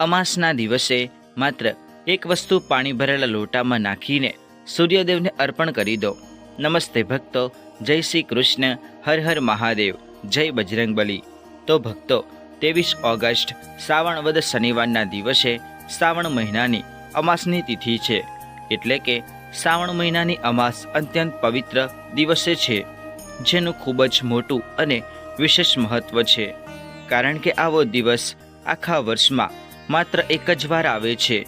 અમાસના દિવસે માત્ર એક વસ્તુ પાણી ભરેલા લોટામાં નાખીને સૂર્યદેવને અર્પણ કરી દો. નમસ્તે ભક્તો, જય શ્રી કૃષ્ણ, હર હર મહાદેવ, જય બજરંગબલી. તો ભક્તો, ત્રેવીસ ઓગસ્ટ, શ્રાવણ વદ શનિવારના દિવસે શ્રાવણ મહિનાની અમાસની તિથિ છે. એટલે કે શ્રાવણ મહિનાની અમાસ અત્યંત પવિત્ર દિવસે છે, જેનું ખૂબ જ મોટું અને વિશેષ મહત્વ છે. કારણ કે આવો દિવસ આખા વર્ષમાં માત્ર એક જ વાર આવે છે.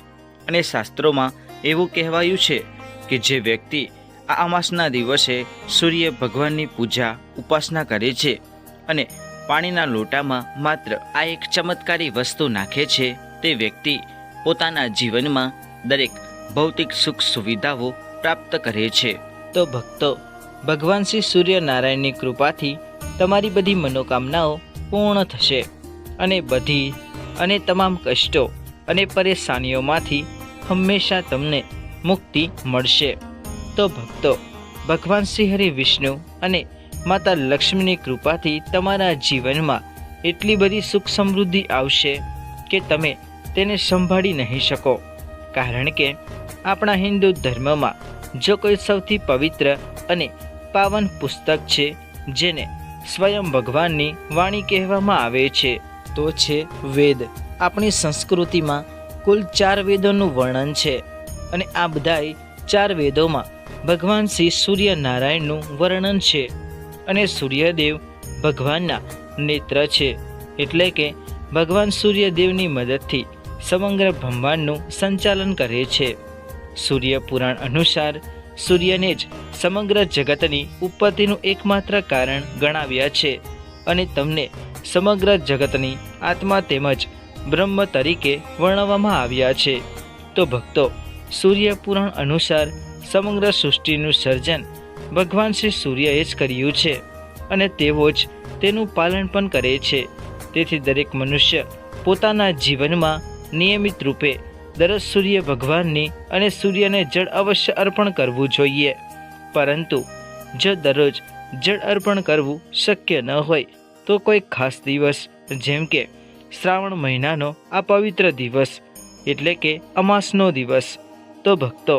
અને શાસ્ત્રોમાં એવું કહેવાયું છે કે જે વ્યક્તિ આ અમાસના દિવસે સૂર્ય ભગવાનની પૂજા, ઉપાસના કરે છે અને પાણીના લોટામાં માત્ર આ એક ચમત્કારી વસ્તુ નાખે છે, તે વ્યક્તિ પોતાના જીવનમાં દરેક ભૌતિક સુખ સુવિધાઓ પ્રાપ્ત કરે છે. તો ભક્તો, ભગવાન શ્રી સૂર્યનારાયણની કૃપાથી તમારી બધી મનોકામનાઓ પૂર્ણ થશે અને બધી અને તમામ કષ્ટો અને પરેશાનીઓમાંથી હંમેશા તમને મુક્તિ મળશે. તો ભક્તો, ભગવાન શ્રી હરિ વિષ્ણુ અને માતા લક્ષ્મીની કૃપાથી તમારા જીવનમાં એટલી બધી સુખ સમૃદ્ધિ આવશે કે તમે તેને સંભાળી નહીં શકો. કારણ કે આપણા હિન્દુ ધર્મમાં જો કોઈ સૌથી પવિત્ર અને પાવન પુસ્તક છે, જેને સ્વયં ભગવાનની વાણી કહેવામાં આવે છે તો છે વેદ. આપણી સંસ્કૃતિમાં કુલ ચાર વેદોનું વર્ણન છે અને આ બધાય ચાર વેદોમાં ભગવાન શ્રી સૂર્યનારાયણનું વર્ણન છે અને સૂર્યદેવ ભગવાનના નેત્ર છે. એટલે કે ભગવાન સૂર્યદેવની મદદથી સમગ્ર બ્રહ્માંડનું સંચાલન કરે છે. સૂર્ય પુરાણ અનુસાર સૂર્યને જ સમગ્ર જગતની ઉત્પત્તિનું એકમાત્ર કારણ ગણાવ્યા છે. અને તમને સમગ્ર જગતની આત્મા તેમજ બ્રહ્મ તરીકે વર્ણવવામાં આવ્યા છે. તો ભક્તો, સૂર્યપુરાણ અનુસાર સમગ્ર સૃષ્ટિનું સર્જન ભગવાન શ્રી સૂર્યએ જ કર્યું છે અને તેઓ જ તેનું પાલન પણ કરે છે. તેથી દરેક મનુષ્ય પોતાના જીવનમાં નિયમિત રૂપે દરરોજ સૂર્ય ભગવાનની અને સૂર્યને જળ અવશ્ય અર્પણ કરવું જોઈએ. પરંતુ, જો દરરોજ જળ અર્પણ કરવું શક્ય ન હોય તો કોઈ ખાસ દિવસ, જેમ કે શ્રાવણ મહિનાનો આ પવિત્ર દિવસ, એટલે કે અમાસનો દિવસ, તો ભક્તો,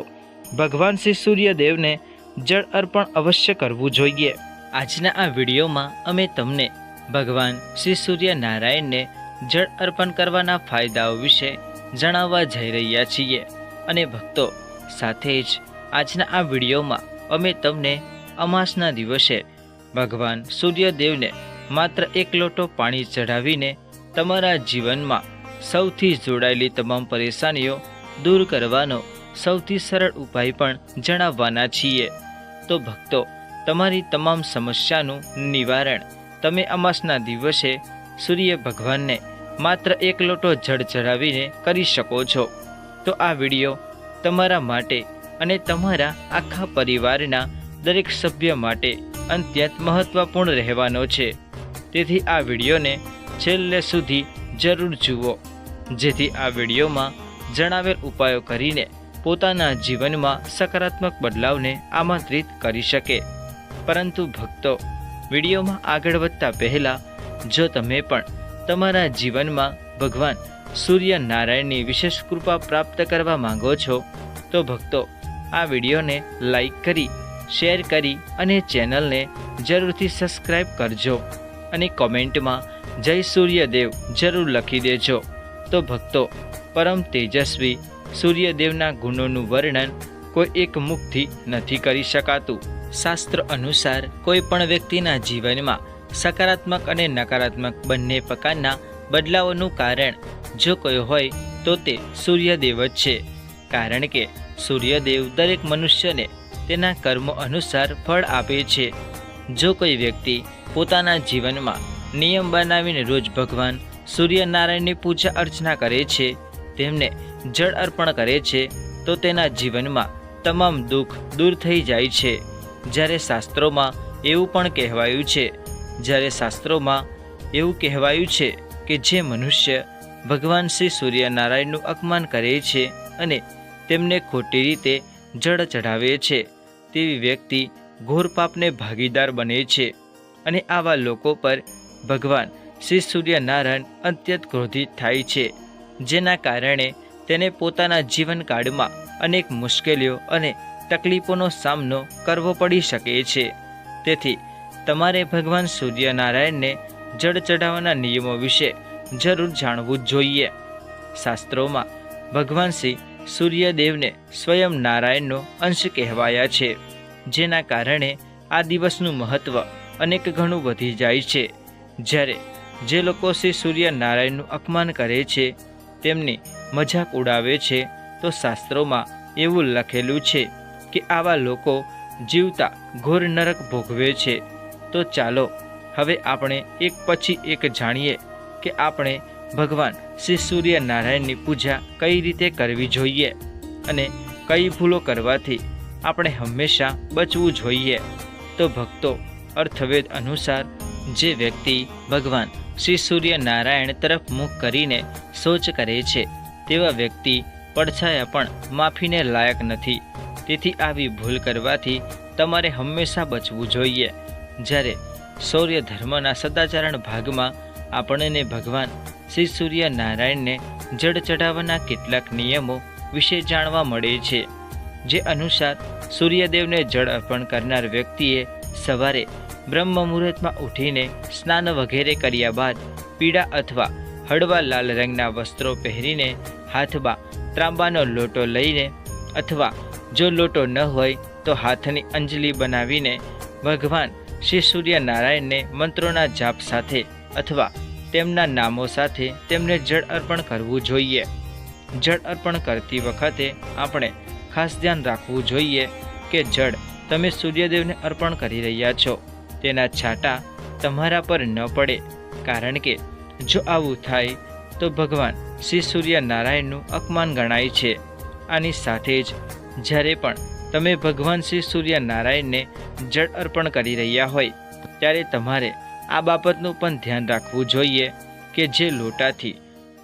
ભગવાન શ્રી સૂર્યદેવને જળ અર્પણ અવશ્ય કરવું જોઈએ. આજના આ વિડીયોમાં અમે તમને ભગવાન શ્રી સૂર્યનારાયણને જળ અર્પણ કરવાના ફાયદાઓ વિશે જણાવવા જઈ રહ્યા છીએ. અને ભક્તો, સાથે જ આજના આ વિડીયોમાં અમે તમને અમાસના દિવસે ભગવાન સૂર્યદેવને માત્ર એક લોટો પાણી ચઢાવીને તમારા જીવનમાં સૌથી જોડાયેલી તમામ પરેશાનીઓ દૂર કરવાનો સૌથી સરળ ઉપાય પણ જણાવવાના છીએ. તો ભક્તો, તમારી તમામ સમસ્યાનું નિવારણ તમે અમાસના દિવસે સૂર્ય ભગવાનને માત્ર એક લોટો જળ ચઢાવીને કરી શકો છો. તો આ વીડિયો તમારા માટે અને તમારા આખા પરિવારના દરેક સભ્ય માટે અત્યંત મહત્વપૂર્ણ રહેવાનો છે. તેથી આ વિડીયોને છેલ્લે સુધી જરૂર જુઓ. જેથી આ વિડીયોમાં જણાવેલ ઉપાયો કરીને પોતાના જીવનમાં સકારાત્મક બદલાવને આમંત્રિત કરી શકે. પરંતુ ભક્તો, વિડીયોમાં આગળ વધતા પહેલાં, જો તમે પણ તમારા જીવનમાં ભગવાન સૂર્યનારાયણની વિશેષ કૃપા પ્રાપ્ત કરવા માંગો છો, તો ભક્તો, આ વિડીયોને લાઈક કરી, શેર કરી અને ચેનલને જરૂરથી સબસ્ક્રાઈબ કરજો. અને કોમેન્ટમાં જય સૂર્યદેવ જરૂર લખી દેજો. તો ભક્તો, પરમ તેજસ્વી સૂર્યદેવના ગુણોનું વર્ણન કોઈ એક મુખથી નથી કરી શકાતું. શાસ્ત્ર અનુસાર કોઈ પણ વ્યક્તિના જીવનમાં સકારાત્મક અને નકારાત્મક બંને પ્રકારના બદલાવોનું કારણ જો કોઈ હોય તો તે સૂર્યદેવ જ છે. કારણ કે સૂર્યદેવ દરેક મનુષ્યને તેના કર્મો અનુસાર ફળ આપે છે. જો કોઈ વ્યક્તિ પોતાના જીવનમાં નિયમ બનાવીને રોજ ભગવાન સૂર્યનારાયણની પૂજા અર્ચના કરે છે, તેમને જળ અર્પણ કરે છે, તો તેના જીવનમાં તમામ દુઃખ દૂર થઈ જાય છે. જ્યારે શાસ્ત્રોમાં એવું પણ કહેવાયું છે, જ્યારે શાસ્ત્રોમાં એવું કહેવાયું છે કે જે મનુષ્ય ભગવાન શ્રી સૂર્યનારાયણનું અપમાન કરે છે અને તેમને ખોટી રીતે જળ ચઢાવે છે, તેવી વ્યક્તિ ઘોર પાપને ભાગીદાર બને છે અને આવા લોકો પર ભગવાન શ્રી સૂર્યનારાયણ અત્યંત ક્રોધિત થાય છે, જેના કારણે તેને પોતાના જીવનકાળમાં અનેક મુશ્કેલીઓ અને તકલીફોનો સામનો કરવો પડી શકે છે. તેથી તમારે ભગવાન સૂર્યનારાયણને જળ ચઢાવવાના નિયમો વિશે જરૂર જાણવું જોઈએ. શાસ્ત્રોમાં ભગવાન શ્રી સૂર્યદેવને સ્વયં નારાયણનો અંશ કહેવાયા છે. જેના કારણે આ દિવસનું મહત્ત્વ અનેક ઘણું વધી જાય છે. જ્યારે જે લોકો શ્રી સૂર્યનારાયણનું અપમાન કરે છે, તેમની મજાક ઉડાવે છે, તો શાસ્ત્રોમાં એવું લખેલું છે કે આવા લોકો જીવતા ઘોર નરક ભોગવે છે. તો ચાલો, હવે આપણે એક પછી એક જાણીએ કે આપણે ભગવાન શ્રી સૂર્યનારાયણની પૂજા કઈ રીતે કરવી જોઈએ અને કઈ ભૂલો કરવાથી આપણે હંમેશા બચવું જોઈએ. તો ભક્તો, અર્થવેદ અનુસાર જે વ્યક્તિ ભગવાન શ્રી સૂર્ય નારાયણ તરફ મુખ કરીને શૌચ કરે છે, તેવા વ્યક્તિ પડછાયા પણ માફીને લાયક નથી. તેથી આવી ભૂલ કરવાથી તમારે હંમેશા બચવું જોઈએ. જ્યારે શૌર્ય ધર્મના સદાચરણ ભાગમાં આપણને ભગવાન શ્રી સૂર્ય નારાયણને જળ ચઢાવવાના કેટલાક નિયમો વિશે જાણવા મળે છે. જે અનુસાર સૂર્યદેવને જળ અર્પણ કરનાર વ્યક્તિએ સવારે બ્રહ્મ મુહૂર્તમાં ઉઠીને સ્નાન વગેરે કર્યા બાદ પીળા અથવા હળવા લાલ રંગના વસ્ત્રો પહેરીને હાથમાં ત્રાંબાનો લોટો લઈને અથવા જો લોટો ન હોય તો હાથની અંજલિ બનાવીને ભગવાન શ્રી સૂર્યનારાયણને મંત્રોના જાપ સાથે અથવા તેમના નામો સાથે તેમને જળ અર્પણ કરવું જોઈએ. જળ અર્પણ કરતી વખતે આપણે ખાસ ધ્યાન રાખવું જોઈએ કે જળ તમે સૂર્યદેવને અર્પણ કરી રહ્યા છો. તેના છાંટા તમારા પર ન પડે, કારણ કે જો આવું થાય, તો ભગવાન શ્રી સૂર્યનારાયણનું અપમાન ગણાય છે. આની સાથે જ જ્યારે પણ તમે ભગવાન શ્રી સૂર્યનારાયણને જળ અર્પણ કરી રહ્યા હોય, ત્યારે તમારે આ બાબતનું પણ ધ્યાન રાખવું જોઈએ કે જે લોટાથી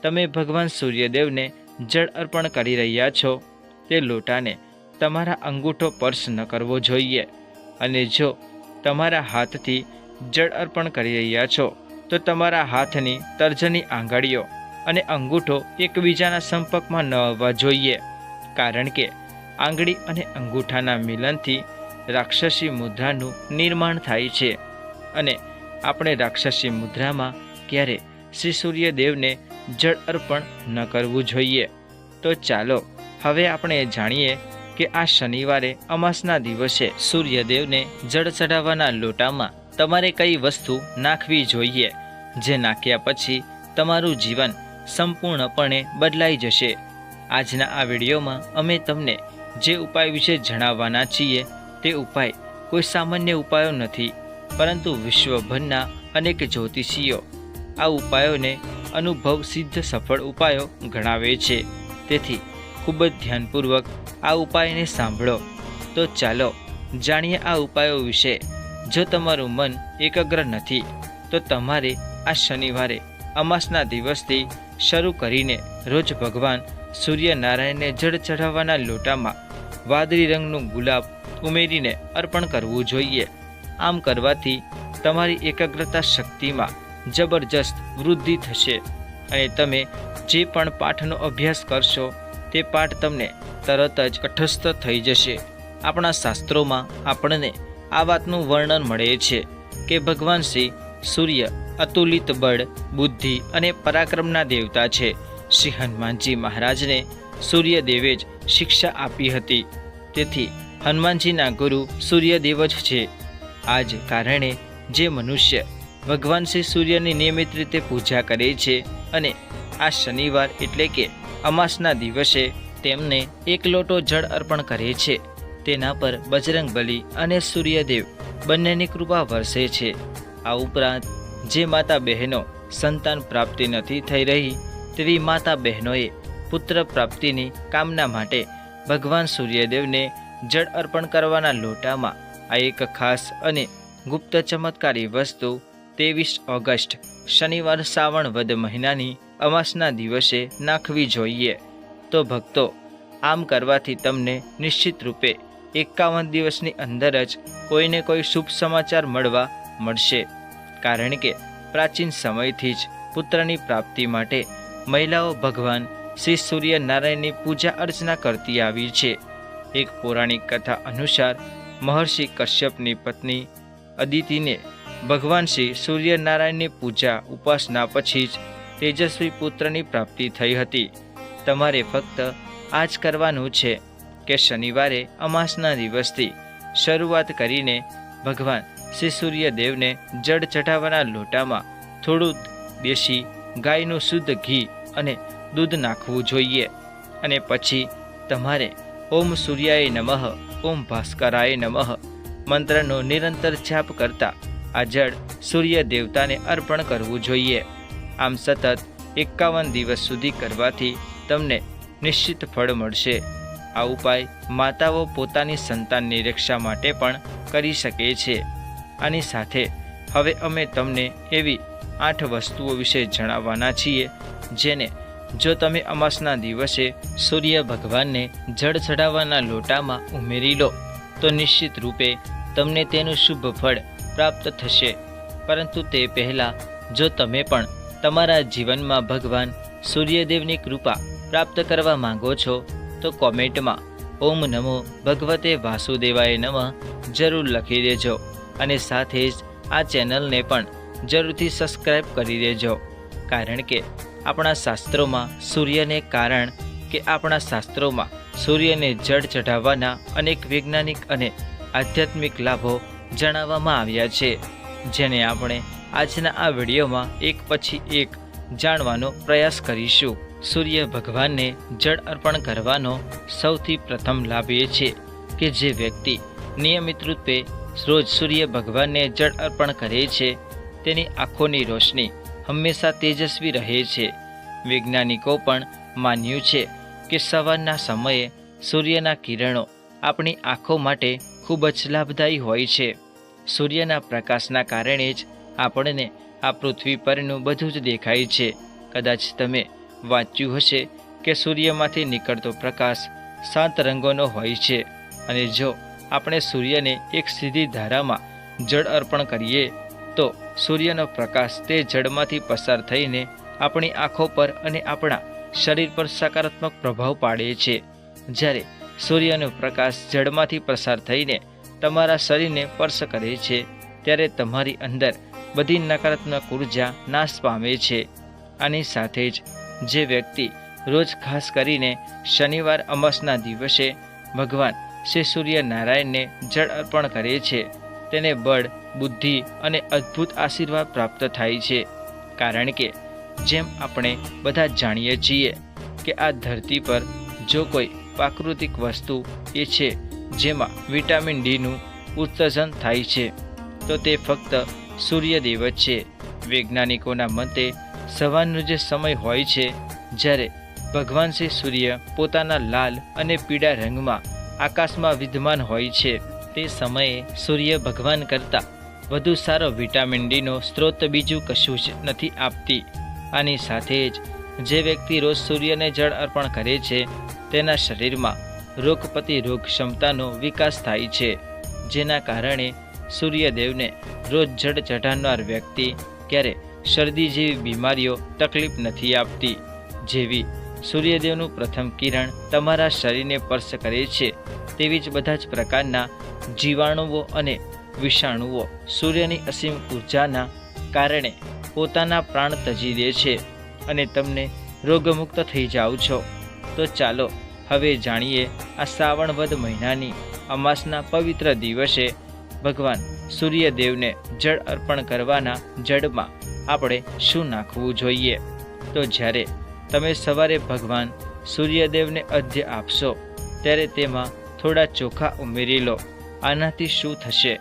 તમે ભગવાન સૂર્યદેવને જળ અર્પણ કરી રહ્યા છો તે લોટાને તમારા અંગૂઠો સ્પર્શ ન કરવો જોઈએ. અને જો તમારા હાથથી જળ અર્પણ કરી રહ્યા છો, તો તમારા હાથની તર્જની આંગળીઓ અને અંગૂઠો એકબીજાના સંપર્કમાં ન આવવા જોઈએ. કારણ કે આંગળી અને અંગૂઠાના મિલનથી રાક્ષસી મુદ્રાનું નિર્માણ થાય છે. અને આપણે રાક્ષસી મુદ્રામાં ક્યારે શ્રી સૂર્યદેવને જળ અર્પણ ન કરવું જોઈએ? તો ચાલો હવે આપણે જાણીએ કે આ શનિવારે અમાસના દિવસે સૂર્યદેવને જળ ચઢાવવાના લોટામાં તમારે કઈ વસ્તુ નાખવી જોઈએ, જે નાખ્યા પછી તમારું જીવન સંપૂર્ણપણે બદલાઈ જશે. આજના આ વિડીયોમાં અમે તમને જે ઉપાય વિશે જણાવવાના છીએ, તે ઉપાય કોઈ સામાન્ય ઉપાયો નથી, પરંતુ વિશ્વભરના અનેક જ્યોતિષીઓ આ ઉપાયોને અનુભવ સિદ્ધ સફળ ઉપાયો ગણાવે છે. તેથી ખૂબ જ ધ્યાનપૂર્વક આ ઉપાયને સાંભળો. તો ચાલો જાણીએ આ ઉપાયો વિશે. જો તમારું મન એકાગ્ર નથી, તો તમારે આ શનિવારે અમાસના દિવસથી શરૂ કરીને રોજ ભગવાન સૂર્યનારાયણને જળ ચઢાવવાના લોટામાં વાદળી રંગનું ગુલાબ ઉમેરીને અર્પણ કરવું જોઈએ. આમ કરવાથી તમારી એકાગ્રતા શક્તિમાં જબરજસ્ત વૃદ્ધિ થશે અને તમે જે પણ પાઠનો અભ્યાસ કરશો તે પાઠ તમને તરત જ કઠસ્થ થઈ જશે. આપણા શાસ્ત્રોમાં આપણને આ વાતનું વર્ણન મળે છે કે ભગવાન શ્રી સૂર્ય અતુલિત બળ, બુદ્ધિ અને પરાક્રમના દેવતા છે. શ્રી હનુમાનજી મહારાજને સૂર્યદેવે જ શિક્ષા આપી હતી. તેથી હનુમાનજીના ગુરુ સૂર્યદેવ જ છે. આ જ કારણે જે મનુષ્ય ભગવાન શ્રી સૂર્યની નિયમિત રીતે પૂજા કરે છે અને આ શનિવાર એટલે કે અમાસના દિવસે તેમને એક લોટો જળ અર્પણ કરે છે. તેના પર બજરંગ બલી અને સૂર્યદેવ બંનેની કૃપા વરસે છે. આ ઉપરાંત જે માતા બહેનો સંતાન પ્રાપ્તિ નથી થઈ રહી, તેવી માતા બહેનોએ પુત્ર પ્રાપ્તિની કામના માટે ભગવાન સૂર્યદેવને જળ અર્પણ કરવાના લોટામાં આ એક ખાસ અને ગુપ્ત ચમત્કારી વસ્તુ ત્રેવીસ ઓગસ્ટ શનિવાર શ્રાવણ વદ મહિનાની અમાસના દિવસે નાખવી જોઈએ. તો ભક્તો, આમ કરવાથી તમને નિશ્ચિત રૂપે એકાવન દિવસની અંદર જ કોઈને કોઈ શુભ સમાચાર મળવા મળશે. કારણ કે પ્રાચીન સમયથી જ પુત્રની પ્રાપ્તિ માટે મહિલાઓ ભગવાન શ્રી સૂર્યનારાયણની પૂજા અર્ચના કરતી આવી છે. એક પૌરાણિક કથા અનુસાર મહર્ષિ કશ્યપની પત્ની અદિતિને ભગવાન શ્રી સૂર્યનારાયણની પૂજા ઉપાસના પછી જ તેજસ્વી પુત્રની પ્રાપ્તિ થઈ હતી. તમારે ફક્ત આ જ કરવાનું છે કે શનિવારે અમાસના દિવસથી શરૂઆત કરીને ભગવાન શ્રી સૂર્યદેવને જળ ચઢાવવાના લોટામાં થોડું દેશી ગાયનું શુદ્ધ ઘી અને દૂધ નાખવું જોઈએ અને પછી તમારે ઓમ સૂર્યાય નમઃ, ઓમ ભાસ્કરાય નમઃ મંત્રનો નિરંતર જાપ કરતા આ જળ સૂર્ય દેવતાને અર્પણ કરવું જોઈએ. આમ સતત એકાવન દિવસ સુધી કરવાથી તમને નિશ્ચિત ફળ મળશે. આ ઉપાય માતાઓ પોતાની સંતાનની રક્ષા માટે પણ કરી શકે છે. આની સાથે હવે અમે તમને એવી આઠ વસ્તુઓ વિશે જણાવવાના છીએ, જેને જો તમે અમાસના દિવસે સૂર્ય ભગવાનને જળ ચડાવવાના લોટામાં ઉમેરી લો, તો નિશ્ચિત રૂપે તમને તેનું શુભ ફળ પ્રાપ્ત થશે. પરંતુ તે પહેલાં જો તમે પણ તમારા જીવનમાં ભગવાન સૂર્યદેવની કૃપા પ્રાપ્ત કરવા માંગો છો, તો કોમેન્ટમાં ઓમ નમો ભગવતે વાસુદેવાય નમઃ જરૂર લખી દેજો અને સાથે જ આ ચેનલને પણ જરૂરથી સબસ્ક્રાઈબ કરી દેજો. કારણ કે આપણા શાસ્ત્રોમાં સૂર્યને કારણ કે આપણા શાસ્ત્રોમાં સૂર્યને જળ ચઢાવવાના અનેક વૈજ્ઞાનિક અને આધ્યાત્મિક લાભો જણાવવામાં આવ્યા છે. જેને આપણે આજના આ વિડીયોમાં એક પછી એક જાણવાનો પ્રયાસ કરીશું. સૂર્ય ભગવાનને જળ અર્પણ કરવાનો સૌથી પ્રથમ લાભ એ છે કે જે વ્યક્તિ નિયમિત રૂપે રોજ સૂર્ય ભગવાનને જળ અર્પણ કરે છે, તેની આંખોની રોશની હંમેશા તેજસ્વી રહે છે. વૈજ્ઞાનિકો પણ માન્યું છે કે સવારના સમયે સૂર્યના કિરણો આપણી આંખો માટે ખૂબ જ લાભદાયી હોય છે. સૂર્યના પ્રકાશના કારણે જ આપણને આ પૃથ્વી પરનું બધું જ દેખાય છે. કદાચ તમે વાંચ્યું હશે કે સૂર્યમાંથી નીકળતો પ્રકાશ સાત રંગોનો હોય છે અને જો આપણે સૂર્યને એક સીધી ધારામાં જળ અર્પણ કરીએ, તો સૂર્યનો પ્રકાશ તે જળમાંથી પસાર થઈને આપણી આંખો પર અને આપણા શરીર પર સકારાત્મક પ્રભાવ પાડે છે. જ્યારે સૂર્યનો પ્રકાશ જળમાંથી પસાર થઈને તમારા શરીરને સ્પર્શ કરે છે, ત્યારે તમારી અંદર બધી નકારાત્મક ઊર્જા નાશ પામે છે. આની સાથે જ જે વ્યક્તિ રોજ ખાસ કરીને શનિવાર અમાસના દિવસે ભગવાન શ્રી સૂર્યનારાયણને જળ અર્પણ કરે છે, તેને બળ, બુદ્ધિ અને અદ્ભુત આશીર્વાદ પ્રાપ્ત થાય છે. કારણ કે જેમ આપણે બધા જાણીએ છીએ કે આ ધરતી પર જો કોઈ પ્રાકૃતિક વસ્તુ એ છે જેમાં વિટામિન ડીનું ઉત્સર્જન થાય છે. તો તે ફક્ત સૂર્યદેવ જ છે. વૈજ્ઞાનિકોના મતે, સવારનો જે સમય હોય છે, જ્યારે ભગવાન શ્રી સૂર્ય પોતાના લાલ અને પીળા રંગમાં આકાશમાં વિદ્યમાન હોય છે, તે સમયે સૂર્ય ભગવાન કરતાં વધુ સારો વિટામિન ડીનો સ્ત્રોત બીજું કશું જ નથી આપતી. આની સાથે જ જે વ્યક્તિ રોજ સૂર્યને જળ અર્પણ કરે છે, તેના શરીરમાં રોગ પ્રતિરોગ ક્ષમતાનો વિકાસ થાય છે, જેના કારણે સૂર્યદેવને રોજ જડ ચઢાવનાર વ્યક્તિ ક્યારે શરદી જેવી બીમારીઓ તકલીફ નથી આપતી, જેવી સૂર્યદેવનું પ્રથમ કિરણ તમારા શરીરને સ્પર્શ કરે છે, તેવી જ બધા જ પ્રકારના જીવાણુઓ અને વિષાણુઓ સૂર્યની અસીમ ઉર્જાના કારણે પોતાના પ્રાણ તજી દે છે અને તમને રોગમુક્ત થઈ જાઓ છો. તો ચાલો હવે જાણીએ આ શ્રાવણ વદ મહિનાની અમાસના પવિત્ર દિવસે ભગવાન સૂર્યદેવને જળ અર્પણ કરવાના જળમાં આપણે શું નાખવું જોઈએ? તો જ્યારે તમે સવારે ભગવાન સૂર્યદેવને અધ્ય આપશો, ત્યારે તેમાં થોડા ચોખા ઉમેરી લો. આનાથી શું થશે?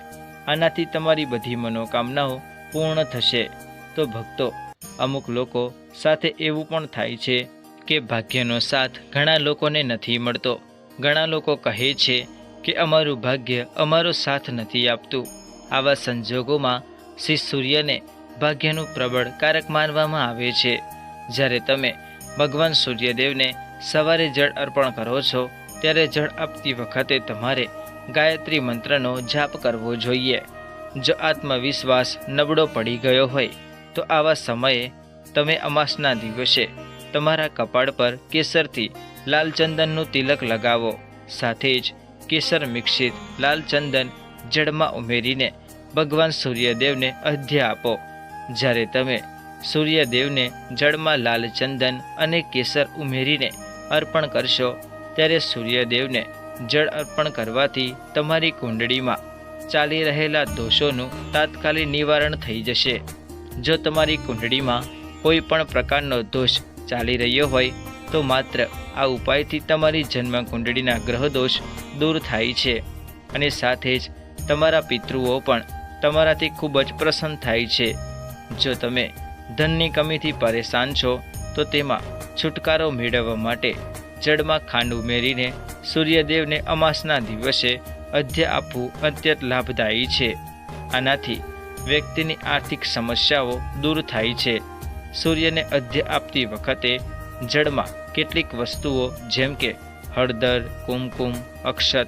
આનાથી તમારી બધી મનોકામનાઓ પૂર્ણ થશે. તો ભક્તો, અમુક લોકો સાથે એવું પણ થાય છે કે ભાગ્યનો સાથ ઘણા લોકોને નથી મળતો. ઘણા લોકો કહે છે કે અમારું ભાગ્ય અમારો સાથ નથી આપતું. આવા સંજોગોમાં શ્રી સૂર્યને ભાગ્યનું પ્રબળ કારક માનવામાં આવે છે. જ્યારે તમે ભગવાન સૂર્યદેવને સવારે જળ અર્પણ કરો છો, ત્યારે જળ આપતી વખતે તમારે ગાયત્રી મંત્રનો જાપ કરવો જોઈએ. જો આત્મવિશ્વાસ નબળો પડી ગયો હોય, તો આવા સમયે તમે અમાસના દિવસે તમારા કપાળ પર કેસરથી લાલ ચંદનનું તિલક લગાવો. સાથે જ કેસર મિશ્રિત લાલ ચંદન જળમાં ઉમેરીને ભગવાન સૂર્યદેવને અધ્ય આપો. જ્યારે તમે સૂર્યદેવને જળમાં લાલ ચંદન અને કેસર ઉમેરીને અર્પણ કરશો, ત્યારે સૂર્યદેવને જળ અર્પણ કરવાથી તમારી કુંડળીમાં ચાલી રહેલા દોષોનું તાત્કાલિક નિવારણ થઈ જશે. જો તમારી કુંડળીમાં કોઈ પણ પ્રકારનો દોષ ચાલી રહ્યો હોય, તો માત્ર આ ઉપાયથી તમારી જન્મ કુંડળીના ગ્રહ દોષ દૂર થાય છે. અને સાથે જ તમારા પિતૃઓ પણ તમારાથી ખૂબ જ પ્રસન્ન થાય છે. જો તમે ધનની કમીથી પરેશાન છો, તો તેમાં છુટકારો મેળવવા માટે જળમાં ખાંડ ઉમેરીને સૂર્યદેવને અમાસના દિવસે અધ્ય આપવું અત્યંત લાભદાયી છે. આનાથી વ્યક્તિની આર્થિક સમસ્યાઓ દૂર થાય છે. સૂર્યને અધ્ય આપતી વખતે જળમાં કેટલીક વસ્તુઓ જેમ કે હળદર, કુમકુમ, અક્ષત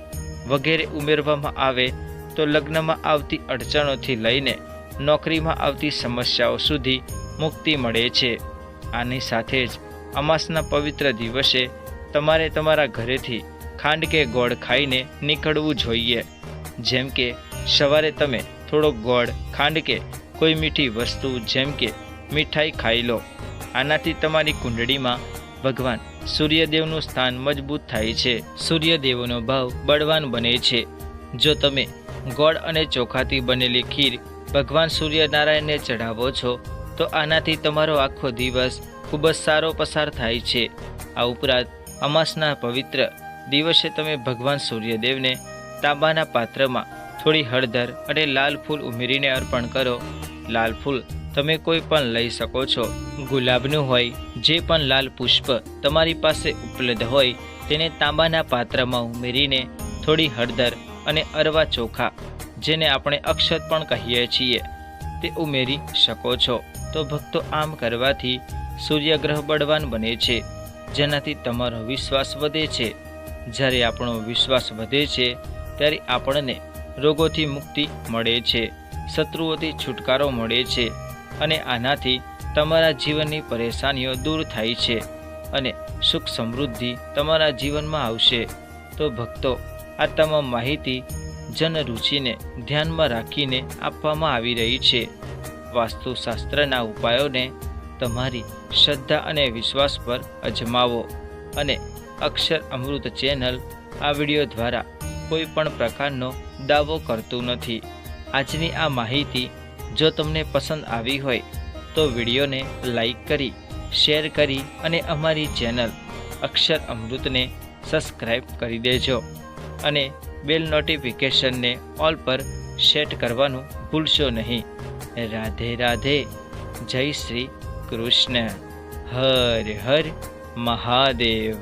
વગેરે ઉમેરવામાં આવે તો લગ્નમાં આવતી અડચણોથી લઈને નોકરીમાં આવતી સમસ્યાઓ સુધી મુક્તિ મળે છે. આની સાથે જ અમાસના પવિત્ર દિવસે તમારે તમારા ઘરેથી ખાંડ કે ગોળ ખાઈને નીકળવું જોઈએ. જેમ કે સવારે તમે થોડો ગોળ, ખાંડ કે કોઈ મીઠી વસ્તુ જેમ કે મીઠાઈ ખાઈ લો. આનાથી તમારી કુંડળીમાં ભગવાન સૂર્યદેવનું સ્થાન મજબૂત થાય છે. સૂર્યદેવનો ભાવ બળવાન બને છે. જો તમે ગોળ અને ચોખાથી બનેલી ખીર ભગવાન સૂર્યનારાયણને ચઢાવો છો, તો આનાથી તમારો આખો દિવસ ખૂબ જ સારો પસાર થાય છે. આ ઉપરાંત અમાસના પવિત્ર દિવસે તમે ભગવાન સૂર્યદેવને તાંબાના પાત્રમાં થોડી હળદર અને લાલ ફૂલ ઉમેરીને અર્પણ કરો. લાલ ફૂલ તમે કોઈ પણ લઈ શકો છો. ગુલાબનું હોય, જે પણ લાલ પુષ્પ તમારી પાસે ઉપલબ્ધ હોય, તેને તાંબાના પાત્રમાં ઉમેરીને થોડી હળદર અને અરવા ચોખા, જેને આપણે અક્ષત પણ કહીએ છીએ, તે ઉમેરી શકો છો. તો ભક્તો, આમ કરવાથી સૂર્યગ્રહ બળવાન બને છે, જેનાથી તમારો વિશ્વાસ વધે છે. જ્યારે આપણો વિશ્વાસ વધે છે, ત્યારે આપણને રોગોથી મુક્તિ મળે છે, શત્રુઓથી છુટકારો મળે છે. અને આનાથી તમારા જીવનની પરેશાનીઓ દૂર થાય છે અને સુખ સમૃદ્ધિ તમારા જીવનમાં આવશે. તો ભક્તો, આ તમામ માહિતી જનરુચિને ધ્યાનમાં રાખીને આપવામાં આવી રહી છે. વાસ્તુશાસ્ત્રના ઉપાયોને તમારી શ્રદ્ધા અને વિશ્વાસ પર અજમાવો અને અક્ષર અમૃત ચેનલ આ વીડિયો દ્વારા કોઈ પણ પ્રકારનો દાવો કરતું નથી. આજની આ માહિતી જો તમને પસંદ આવી હોય તો વિડીયોને લાઈક કરી, શેર કરી અને અમારી ચેનલ અક્ષર અમૃતને સબસ્ક્રાઈબ કરી દેજો અને બેલ નોટિફિકેશનને ઓલ પર સેટ કરવાનું ભૂલશો નહીં. રાધે રાધે, જય શ્રી કૃષ્ણ. હર હર મહાદેવ.